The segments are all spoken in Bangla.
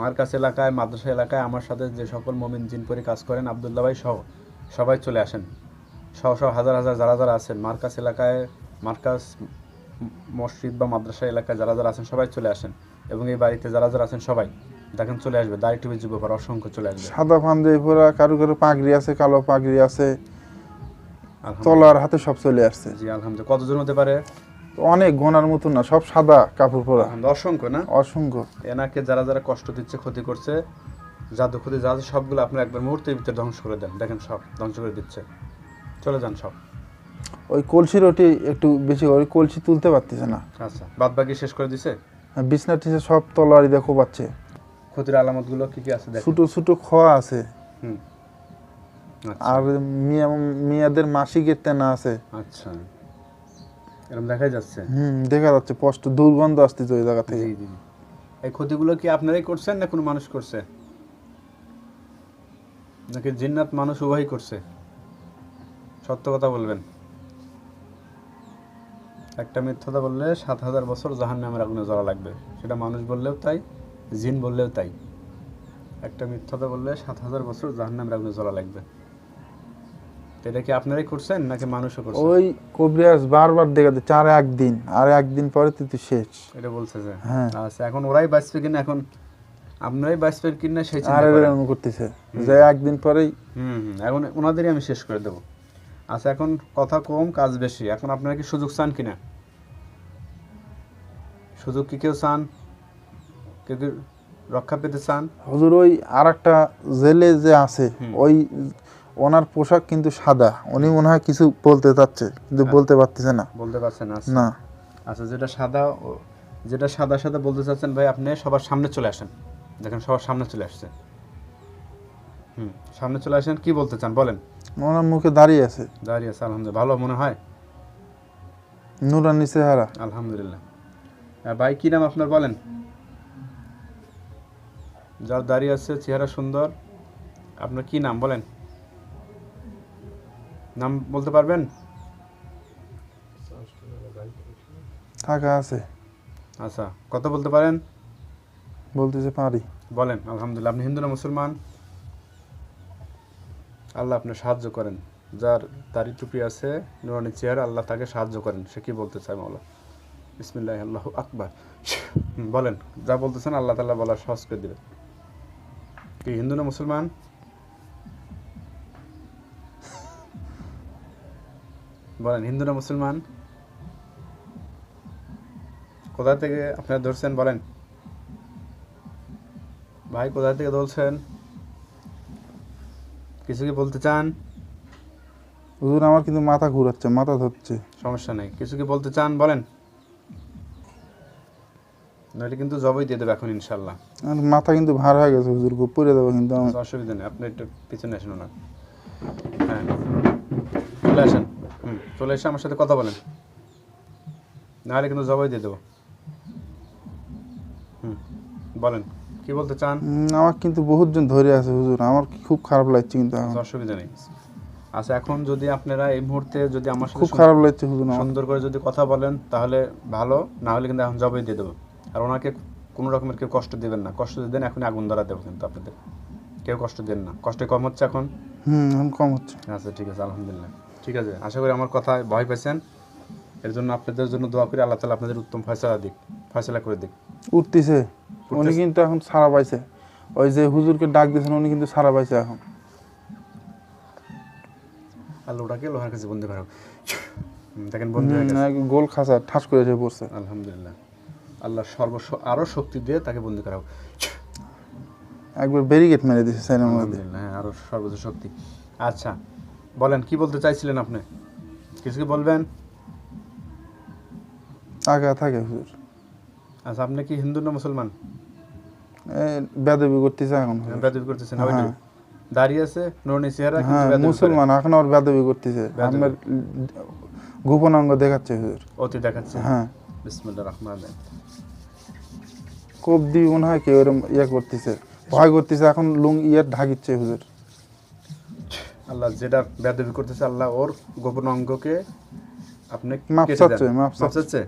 মার্কাস এলাকায় মাদ্রাসা এলাকায় আমার সাথে যে সকল মমিন জিনপুরি কাজ করেন আবদুল্লাহ ভাই সহ সবাই চলে আসেন। সহ সহ হাজার হাজার যারা যারা আছেন মার্কাস এলাকায় মার্কাস মসজিদ বা মাদ্রাসা এলাকায় যারা যারা আছেন সবাই চলে আসেন। এবং এই বাড়িতে যারা যারা আছেন সবাই দেখেন চলে আসবে। দাড়ি টুপি যুব অসংখ্য চলে আসবে। সাদা পাঞ্জাবি পরা কারও কারও পাগড়ি আছে কালো পাগড়ি আছে। তলার হাতে সব চলে আসছে। জি আলহামদুলিল্লাহ। কতজন হতে পারে? অনেক গোনার মতো না সব সাদা কাপড় পরা। অসংখ্য না? অসংখ্য। এনাকে যারা যারা কষ্ট দিচ্ছে ক্ষতি করছে জাদু ক্ষতি যা আছে সবগুলো আপনার একবার মুহূর্তের ভিতরে ধ্বংস করে দেন। দেখেন সব ধ্বংস করে দিচ্ছে। চলে যান সব। ওই কলসি রুটি একটু বেশি ওই কলসি তুলতে পারতেছে না। আচ্ছা বাদ বাকি শেষ করে দিছে? বিছনা টিসে সব তলোয়ারি দেখো পাচ্ছে ক্ষতির আলামতগুলো কি কি আছে দেখেন? ছোট ছোট খোয়া আছে। হুম। আচ্ছা। আর মিয়া মিয়াদের মাসিকের তেনা আছে। আচ্ছা। এরকম দেখাই যাচ্ছে। হুম দেখা যাচ্ছে স্পষ্ট দুর্গন্ধ আসতেছে ওই জায়গা থেকে। জি জি। জি। এই ক্ষতিগুলো কি আপনারাই করছেন না কোনো মানুষ করছে? নাকি জিন্নাত মানুষ উভয়ই করছে? সত্য কথা বলবেন। একটা মিথ্যতা বললে সাত হাজার বছর জাহান নামের আগুনে জ্বলা লাগবে। সেটা মানুষ বললেও তাই জিন বললেও তাই। একটা মিথ্যতা বললে সাত হাজার বছর জাহান নামের আগুনে জ্বলা লাগবে। এটা কি আপনারাই করছেন নাকি মানুষও করছে ওই কবিরাজ বারবার দেখা আর একদিন আর একদিন পরে তুই শেষ। এটা বলছে যে হ্যাঁ। আচ্ছা এখন ওরাই বাঁচবে কিনা এখন আপনারাই বাঁচবেন কিনা সেই চিন্তা আর এরকম করতেছে। যে একদিন পরেই হুম হুম এখন ওনাদেরই আমি শেষ করে দেবো। আচ্ছা এখন কথা কম কাজ বেশি। এখন আপনারা কি সুযোগ চান কিনা? সুযোগ কি কেউ চান? কেউ রক্ষা পেতে চান? হুজুর ওই আর একটা জেলে যে আছে ওই ওনার পোশাক কিন্তু সাদা। উনি মনে হয় কিছু বলতে চাচ্ছে কিন্তু বলতে পারতেছে না। বলতে পারছে আচ্ছা। না। আচ্ছা যেটা সাদা যেটা সাদা সাদা বলতে চাচ্ছেন ভাই আপনি সবার সামনে চলে আসেন। দেখেন সবার সামনে চলে আসছে। হুম সামনে চলে আসেন কি বলতে চান বলেন। ওনার মুখে দাঁড়িয়ে আছে। দাঁড়িয়ে আছে আলহামদুলিল্লাহ। ভালো মনে হয়? নুরানি চেহারা। আলহামদুলিল্লাহ। ভাই কি নাম আপনার বলেন? যার দাঁড়িয়ে আছে চেহারা সুন্দর। আপনার কি নাম বলেন? নাম বলতে পারবেন? আছে। আচ্ছা কত বলতে পারেন? বলতেছে পারি বলেন আলহামদুলিল্লাহ আপনি হিন্দু না মুসলমান? আল্লাহ আপনি সাহায্য করেন। যার দাড়ি টুপি আছে নুরানি চেয়ার আল্লাহ তাকে সাহায্য করেন। সে কি বলতে চায় মাওলা? বিসমিল্লাহ আল্লাহ আকবার। বলেন যা বলতেছেন আল্লাহ তাল্লাহ বলা সহজ করে দেবে কি হিন্দু না মুসলমান? বলেন হিন্দু না মুসলমান? কোথা থেকে আপনারা ধরছেন বলেন? ভাই কোথা থেকে ধরছেন? কিছু কি বলতে চান? হুজুর আমার কিন্তু মাথা ঘুরাচ্ছে মাথা ধরছে। সমস্যা নেই। কিছু কি বলতে চান বলেন? নইলে কিন্তু জবই দিয়ে দেবে এখন ইনশাল্লাহ আর মাথা কিন্তু ভার হয়ে গেছে হুজুর পড়ে দেবো কিন্তু অসুবিধা নেই আপনি একটু পিছনে আসুন না হ্যাঁ। চলে এসে আমার সাথে কথা বলেন। নাহলে কিন্তু জবাই দিয়ে দেবো। হুম বলেন কি বলতে চান? আমার কিন্তু বহুতজন ধরে আছে হুজুর। আমার খুব খারাপ লাগছে কিন্তু অসুবিধা নেই। আচ্ছা এখন যদি আপনারা এই মুহূর্তে যদি আমার সাথে খুব খারাপ লাগছে হুজুর সুন্দর করে যদি কথা বলেন তাহলে ভালো। না হলে কিন্তু এখন জবাই দিয়ে দেবো। আর ওনাকে কোনো রকমের কেউ কষ্ট দেবেন না। কষ্ট যদি দেন এখন আগুন ধরা দেবো কিন্তু আপনাদের। কেউ কষ্ট দেন না। কষ্ট কম হচ্ছে এখন? হুম এখন কম হচ্ছে। আচ্ছা ঠিক আছে আলহামদুলিল্লাহ। ঠিক আছে? আশা করি আমার কথায় ভয় পেয়েছেন এর জন্য আপনাদের জন্য দোয়া করি আল্লাহ তালা আপনাদের উত্তম ফয়সলা দিক ফয়সলা করে দিক। উঠতেছে। উনি কিন্তু এখন সারা পাইছে। ওই যে হুজুরকে ডাক দিয়েছেন উনি কিন্তু সারা পাইছে এখন। আল্লাহ ওটাকে লোহার কাছে হোক। হুম, দেখেন এক গোল খাসা ঠাস করে এসে পড়ছে। আলহামদুলিল্লাহ। আল্লাহ সর্ব আরও শক্তি দিয়ে তাকে বন্দি করা হোক একবার ব্যারিকেড মেরে দিয়েছে সাইনের মধ্যে হ্যাঁ আরও সর্বোচ্চ শক্তি। আচ্ছা বলেন কি বলতে চাইছিলেন আপনি? কিছু কি বলবেন? আগা থাকে হুজুর। আচ্ছা আপনি কি হিন্দু না মুসলমান? বেদবি করতেছে এখন বেদবি করতেছেন হ্যাঁ। ওইটাই। দাঁড়িয়ে আছে নুরনি চেহারা হ্যাঁ। মুসলমান এখন আর বেদবি করতেছে। আমার গোপন অঙ্গ দেখাচ্ছে হুজুর। অতি দেখাচ্ছে। হ্যাঁ। বিসমুল্লাহ রহমান কোপ দিয়ে মনে হয় কেউ ইয়ে করতেছে ভয় করতেছে এখন লুং ইয়ে ঢাকিচ্ছে হুজুর। আল্লাহ যেটা বেদবি করতেছে আল্লাহ ওর গোপন অঙ্গকে আপনি মাপ চাচ্ছে, দেন। মাপ মাপ চাচ্ছে?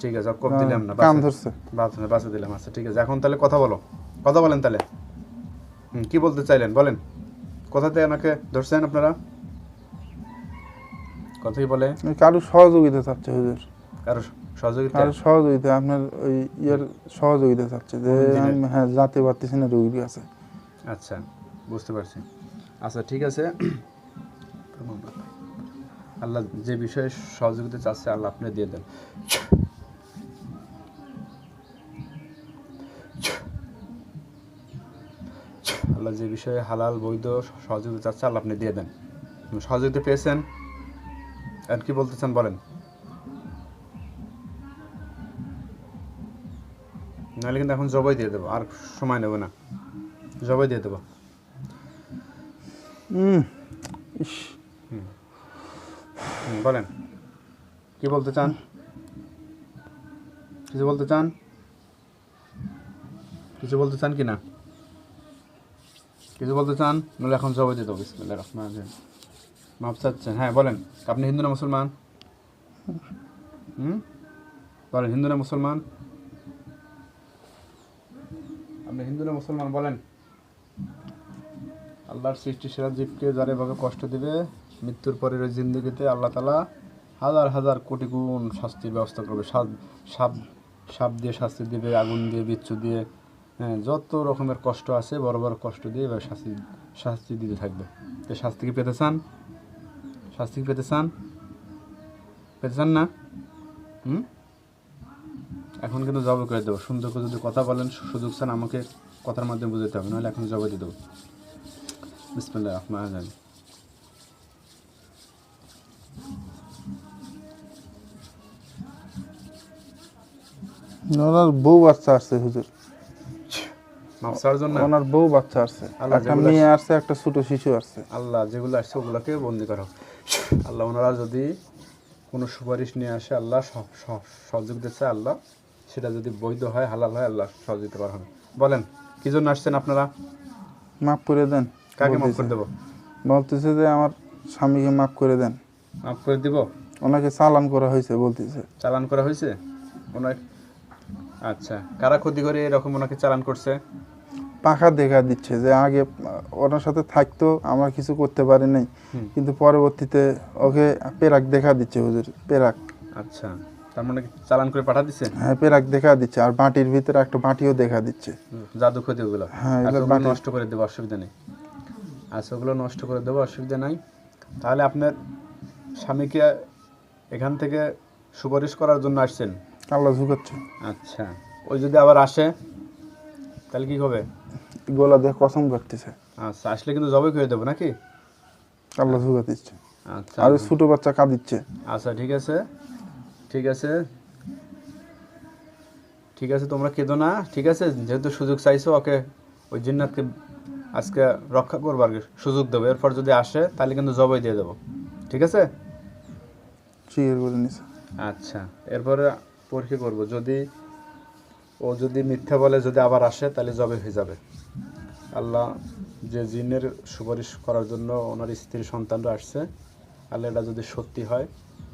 ঠিক আছে কোপ দিলাম না কান ধরছে। বাঁচা- বাঁচা দিলাম আচ্ছা ঠিক আছে। এখন তাহলে কথা বলো। কথা বলেন তাহলে। কি বলতে চাইলেন? বলেন। কোথাতে ধরছেন আপনারা? কথাই বলে। কারও সহযোগিতা চাচ্ছে হুজুর। কারও সহযোগিতা? কারও সহযোগিতা আপনার ওই ইয়ের সহযোগিতা চাচ্ছে যে হ্যাঁ যাতে পারতেছি না রোগীর কাছে আচ্ছা বুঝতে পারছি। আচ্ছা ঠিক আছে। আল্লাহ যে বিষয়ে সহযোগিতা চাচ্ছে, আল্লাহ আপনি দিয়ে দেন। আল্লাহ যে বিষয়ে হালাল, বৈধ সহযোগিতা চাচ্ছে, আল্লাহ আপনি দিয়ে দেন। সহযোগিতা পেয়েছেন? আর কি বলতে চান বলেন। নাহলে কিন্তু এখন জবাই দিয়ে দেবো, আর সময় নেব না। জবাই দিয়ে দেবো। ইস, বলেন। কি বলতে চান? কিছু বলতে চান? কিছু বলতে চান কি না? কিছু বলতে চান? নাহলে এখন দেবো বিসমিল্লাহ রহমান মাপ চাচ্ছেন। হ্যাঁ বলেন আপনি হিন্দু না মুসলমান? হুম? বলেন হিন্দু না মুসলমান? আপনি হিন্দু না মুসলমান? বলেন। আল্লাহর সৃষ্টি সেরা জীবকে যারা এভাবে কষ্ট দেবে, মৃত্যুর পরের ওই জিন্দগিতে আল্লাহ তালা হাজার হাজার কোটি গুণ শাস্তির ব্যবস্থা করবে। সাপ সাপ সাপ দিয়ে শাস্তি দেবে, আগুন দিয়ে, বিচ্ছু দিয়ে হ্যাঁ যত রকমের কষ্ট আছে, বড় বড় কষ্ট দিয়ে এবার শাস্তি শাস্তি দিতে থাকবে। তো শাস্তি কি পেতে চান? শাস্তি কি পেতে চান? পেতে চান না? হুম? এখন কিন্তু জব করে দেবো। সুন্দর করে যদি কথা বলেন সুযোগ চান, আমাকে কথার মাধ্যমে বুঝাতে হবে, নাহলে এখন জবাই দিয়ে দেবো। বিসমিল্লাহ রহমান রহিম ওনার বউ বাচ্চা আসছে হুজুর। জন্য? ওনার বউ বাচ্চা আসছে আল্লাহ একটা মেয়ে আসছে একটা ছোট শিশু আসছে আল্লাহ যেগুলো আসছে ওগুলোকে বন্দি করো। আল্লাহ ওনারা যদি কোনো সুপারিশ নিয়ে আসে আল্লাহ সহ- সহ- সহযোগ দিচ্ছে আল্লাহ সেটা যদি বৈধ হয় হালাল হয় আল্লাহ সহযোগিতা করা হবে। বলেন কি জন্য আসছেন আপনারা? মাফ করে দেন। কাকে মাফ বলতেছে। করে দেবো? বলতেছে যে আমার স্বামীকে মাফ করে দেন। মাফ করে দিব? ওনাকে চালান করা হয়েছে বলতেছে। চালান করা হয়েছে? আচ্ছা কারা ক্ষতি করে এরকম ওনাকে চালান করছে? পাখা দেখা দিচ্ছে যে আগে ওনার সাথে থাকতো আমরা কিছু করতে পারি নাই। কিন্তু পরবর্তীতে ওকে পেরাক দেখা দিচ্ছে হুজুর পেরাক। আচ্ছা তার মানে চালান করে পাঠা দিচ্ছে হ্যাঁ পেরাক দেখা দিচ্ছে আর বাটির ভিতরে একটা বাটিও দেখা দিচ্ছে। জাদু ক্ষতি ওগুলো। হ্যাঁ, এগুলো নষ্ট করে দেবো অসুবিধা নেই। আচ্ছা ওগুলো নষ্ট করে দেবো অসুবিধা নাই। তাহলে আপনার স্বামীকে এখান থেকে সুপারিশ করার জন্য আসছেন? আল্লাহ ঝুঁকাচ্ছে আচ্ছা। ওই যদি আবার আসে তাহলে কি হবে? গোলা দেখ কসম কাটতেছে। আচ্ছা আসলে কিন্তু জবাই করে দেবো নাকি? আল্লাহ ঝুঁকা দিচ্ছে। আচ্ছা। আর ছোটো ছোট বাচ্চা কাঁদিচ্ছে। আচ্ছা ঠিক আছে। ঠিক আছে। ঠিক আছে তোমরা কেঁদো না। ঠিক আছে যেহেতু সুযোগ চাইছো ওকে ওই জিন্নাতকে আজকে রক্ষা করব আর কি, সুযোগ দেবো। এরপর যদি আসে তাহলে কিন্তু জবাই দিয়ে দেবো। ঠিক আছে? আচ্ছা এরপরে পরীক্ষা করব। যদি ও যদি মিথ্যা বলে যদি আবার আসে তাহলে জবে হয়ে যাবে। আল্লাহ যে জিনের সুপারিশ করার জন্য ওনার স্ত্রী সন্তানরা আসছে আল্লাহ এটা যদি সত্যি হয়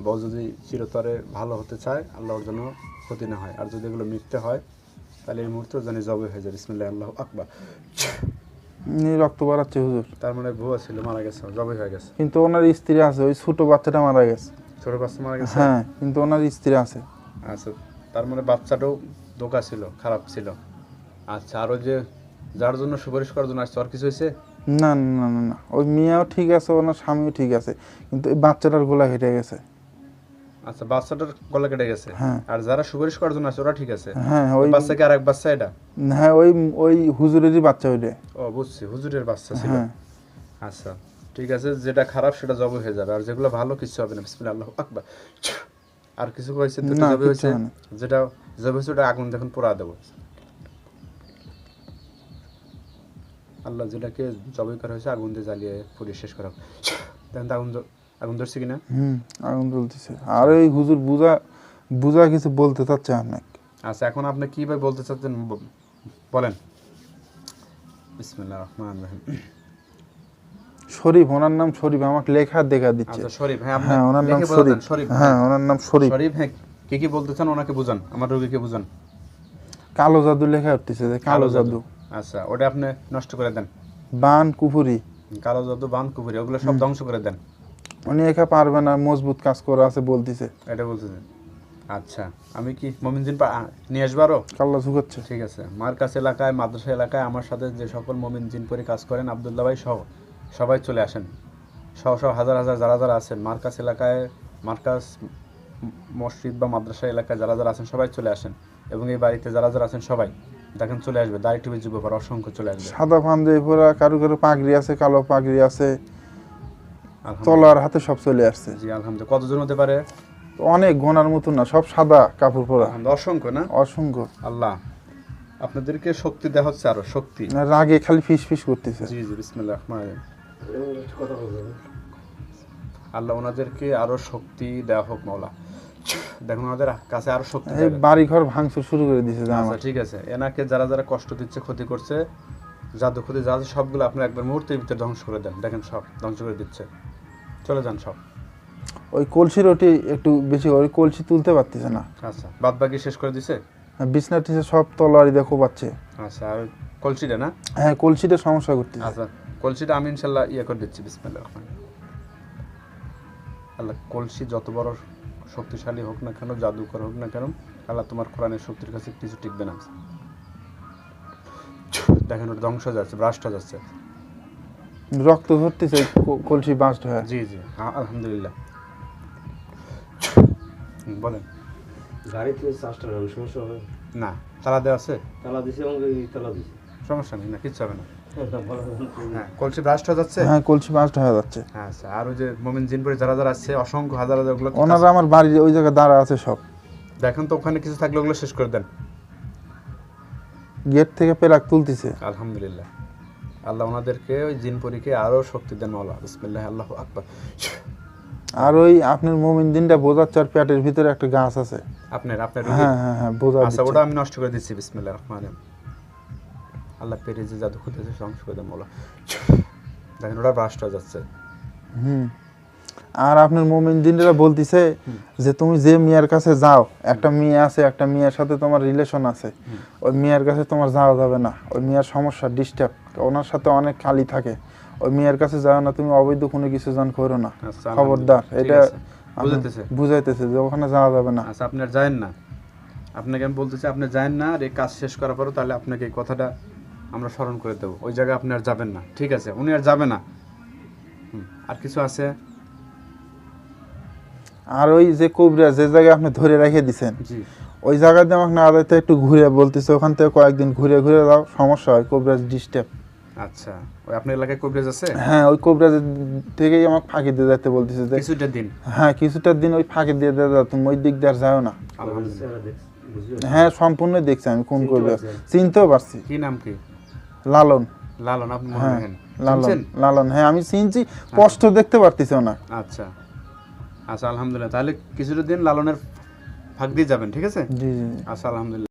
বা যদি চিরতরে ভালো হতে চায় আল্লাহর জন্য ক্ষতি না হয়। আর যদি এগুলো মিথ্যে হয় তাহলে এই মুহূর্তে জানি জবে হয়ে যাবে। ইসমিল্লাহ আল্লাহ আকবার। উনি রক্ত বাড়াচ্ছে হুজুর। তার মানে ভুয়া ছিল মারা গেছে জবে হয়ে গেছে। কিন্তু ওনার স্ত্রী আছে ওই ছোট বাচ্চাটা মারা গেছে। ছোট বাচ্চা মারা গেছে? হ্যাঁ কিন্তু ওনার স্ত্রী আছে। আচ্ছা তার মানে বাচ্চাটাও দোকা ছিল খারাপ ছিল। আচ্ছা আরও যে যার জন্য সুপারিশ করার জন্য আসছে আর কিছু হয়েছে? না না না না না। ওই মেয়েও ঠিক আছে ওনার স্বামীও ঠিক আছে কিন্তু এই বাচ্চাটার গোলা হেঁটে গেছে। আচ্ছা বাচ্চাটার গলা কেটে গেছে। হ্যাঁ। আর যারা সুপারিশ করার জন্য আসছে ওরা ঠিক আছে। হ্যাঁ ওই বাচ্চা কি আরেক বাচ্চা এটা? হ্যাঁ ওই ওই হুজুরেরই বাচ্চা ওইটা। ও বুঝছি হুজুরের বাচ্চা ছিল। হ্যাঁ। আচ্ছা ঠিক আছে যেটা খারাপ সেটা জব হয়ে যাবে। আর যেগুলো ভালো কিছু হবে না। বিসমিল্লাহ আল্লাহু আকবার আর কিছু হয়েছে তো জবে হয়েছে যেটা জবে হয়েছে ওটা আগুন দেখুন পোড়া দেবো। আল্লাহ যেটাকে জবাই করা হয়েছে আগুন দিয়ে জ্বালিয়ে পুড়িয়ে শেষ করা। দেখেন আগুন আগুন ধরছে কিনা? হুম আগুন জ্বলতেছে। আর ওই হুজুর বুঝা বুঝা কিছু বলতে চাচ্ছে অনেক আচ্ছা এখন আপনি কী ভাই বলতে চাচ্ছেন বলেন। বিসমিল্লাহ রহমান রহিম। শরীফ ওনার নাম শরীফ আমাকে লেখা দেখা দিচ্ছে। আচ্ছা শরীফ হ্যাঁ হ্যাঁ ওনার নাম শরীফ। হ্যাঁ ওনার নাম শরীফ। শরীফ হ্যাঁ কি কি বলতে চান ওনাকে বুঝান আমার রোগীকে বুঝান। কালো জাদু লেখা উঠতেছে যে কালো জাদু। আচ্ছা ওটা আপনি নষ্ট করে দেন। বান কুপুরি কালো জাদু বান কুপুরি ওগুলো সব ধ্বংস করে দেন। উনি একা পারবে না মজবুত কাজ করা আছে বলতিছে। এটা বলতেছেন আচ্ছা আমি কি মমিনজিন পা- নিয়ে আসব আরও? কাল্লা ঝুঁকাচ্ছে ঠিক আছে। মার্কাস এলাকায় মাদ্রাসা এলাকায় আমার সাথে যে সকল মমিন জিনপুরি কাজ করেন আবদুল্লাহ ভাই সহ সবাই চলে আসেন। সহ সহ হাজার হাজার যারা যারা আছেন মার্কাস এলাকায় মার্কাস মসজিদ বা মাদ্রাসা এলাকায় যারা যারা আছেন সবাই চলে আসেন। এবং এই বাড়িতে যারা যারা আছেন সবাই দেখেন চলে আসবে। দাড়ি টুপি যুব পর অসংখ্য চলে আসবে। সাদা পাঞ্জাবি পরা কারও কারও পাগড়ি আছে কালো পাগড়ি আছে। তলার হাতে সব চলে আসছে। জি আলহামদুলিল্লাহ। কতজন হতে পারে? অনেক গোনার মতো না সব সাদা কাপড় পরা। অসংখ্য না? অসংখ্য। আল্লাহ আপনাদেরকে শক্তি দেওয়া হচ্ছে আরও শক্তি। না, রাগে খালি ফিস ফিস করতেছে। জি জি বিসমিল্লাহ রহমান আল্লাহ ওনাদেরকে আরও শক্তি দেওয়া হোক মাওলা। দেখুন ওনাদের কাছে আরও শক্তি এই। বাড়ি ঘর ভাঙচুর শুরু করে যে আচ্ছা ঠিক আছে। এনাকে যারা যারা কষ্ট দিচ্ছে ক্ষতি করছে জাদু ক্ষতি যা সবগুলো আপনি একবার মুহূর্তের ভিতরে ধ্বংস করে দেন। দেখেন সব ধ্বংস করে দিচ্ছে। চলে যান সব। ওই কলসি রুটি একটু বেশি ওই কলসি তুলতে পারতেছে না। আচ্ছা বাদ বাকি শেষ করে দিছে? বিছনা টিসে সব তলোয়ারি দিয়ে কোপাচ্ছে। আচ্ছা আর কলসিটা না? হ্যাঁ কলসিটা সমস্যা করতেছে। আচ্ছা কলসিটা আমি ইনশাল্লাহ ইয়ে করে দিচ্ছি বিসমিল্লাহ রহমান আল্লাহ কলসি যত বড় শক্তিশালী হোক না কেন জাদুকর হোক না কেন আল্লাহ তোমার কোরআনের শক্তির কাছে কিছু টিকবে না। দেখেন ওটা ধ্বংস যাচ্ছে ব্রাস্ট যাচ্ছে। রক্ত ধরতেছে কলসি বাস্ট হয়ে। জি জি আলহামদুলিল্লাহ। হুম, বলেন গাড়িতে চার্জটা নেই সমস্যা হবে? না তালা দেওয়া আছে? তালা দিছে এবং এই তালা দিছে। সমস্যা নেই না কিচ্ছু হবে না। হ্যাঁ কলসি ব্রাস্ট হয়ে যাচ্ছে? হ্যাঁ কলসি হয়ে যাচ্ছে। হ্যাঁ আচ্ছা আর ওই যে মোমিন জিনপুরে যারা যারা আসছে অসংখ্য হাজার হাজার ওগুলো ওনারা আমার বাড়ির ওই জায়গায় দাঁড়া আছে সব। দেখেন তো ওখানে কিছু থাকলে ওগুলো শেষ করে দেন। গেট থেকে পেরাক তুলতেছে। আলহামদুলিল্লাহ। আল্লাহ ওনাদেরকে ওই জিনপুরীকে আরও শক্তি দেন মাওলা। বিসমিল্লাহ আল্লাহ আকবার। আর ওই আপনার মোমিন দিনটা বোঝাচ্ছে আর পেটের ভিতরে একটা গাছ আছে। আপনার আপনার হ্যাঁ হ্যাঁ হ্যাঁ বোঝা আচ্ছা ওটা আমি নষ্ট করে দিচ্ছি বিসমিল্লাহ রহমান আল্লাহ পেরে যে জাদু খুঁজেছে ধ্বংস করে দেন মাওলা। দেখেন ওটা ব্রাস্ট হয়ে যাচ্ছে। হুম। আর আপনার মোমিন দিনরা বলতিছে যে তুমি যে মিয়ার কাছে যাও একটা মেয়ে আছে একটা মেয়ের সাথে তোমার রিলেশন আছে। ওই মেয়ের কাছে তোমার যাওয়া যাবে না। ওই মেয়ের সমস্যা ডিস্টার্ব ওনার সাথে অনেক খালি থাকে। ওই মেয়ের কাছে যাও না তুমি অবৈধ কোনো কিছু জান করো না। আচ্ছা, খবরদার এটা বুঝাইতেছে। বুঝাইতেছে যে ওখানে যাওয়া যাবে না। আচ্ছা আপনি আর যায়েন না। আপনাকে আমি বলতেছি আপনি যায়েন না আর এই কাজ শেষ করার পরও তাহলে আপনাকে এই কথাটা আমরা স্মরণ করে দেবো। ওই জায়গায় আপনি আর যাবেন না। ঠিক আছে উনি আর যাবে না। আর কিছু আছে? আর ওই যে কবরা যে জায়গায় আপনি ধরে রেখে দিছেন ওই জায়গাতে আমাকে না একটু ঘুরে বলতেছে ওখান থেকে কয়েকদিন ঘুরে ঘুরে যাও সমস্যা হয় কোবরাজ ডিস্টার্ব আচ্ছা। ওই আপনার এলাকায় কবিরাজ আছে? হ্যাঁ ওই কোবরাজ থেকেই আমাকে ফাঁকি দিয়ে যেতে বলতেছে যে কিছুটা দিন? হ্যাঁ কিছুটা দিন ওই ফাঁকি দিয়ে দিয়ে যাও তুমি ওই দিক দিয়ে যাও না। হ্যাঁ সম্পূর্ণ দেখছি আমি কোন চিনতে চিনতেও পারছি। কি নাম কি? লালন। লালন আপনি হ্যাঁ লালন লালন। হ্যাঁ আমি চিনছি স্পষ্ট দেখতে পারতেছি না আচ্ছা। আচ্ছা আলহামদুলিল্লাহ। তাহলে কিছুটা দিন লালনের ফাঁক দিয়ে যাবেন ঠিক আছে? জি জি। আচ্ছা আলহামদুলিল্লাহ।